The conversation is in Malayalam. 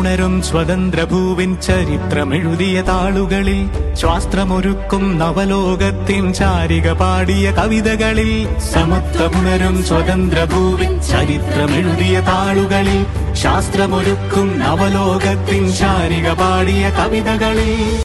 സമത്തമുണരും സ്വതന്ത്രഭൂവിൻ ചരിത്രമെഴുതിയ താളുകളിൽ ശാസ്ത്രമൊരുക്കും നവലോകത്തിൻ ചാരിക പാടിയ കവിതകളിൽ സമത്വമുണരും സ്വതന്ത്രഭൂവിൻ ചരിത്രമെഴുതിയ താളുകളിൽ ശാസ്ത്രമൊരുക്കും നവലോകത്തിൻ ചാരിക പാടിയ കവിതകളിൽ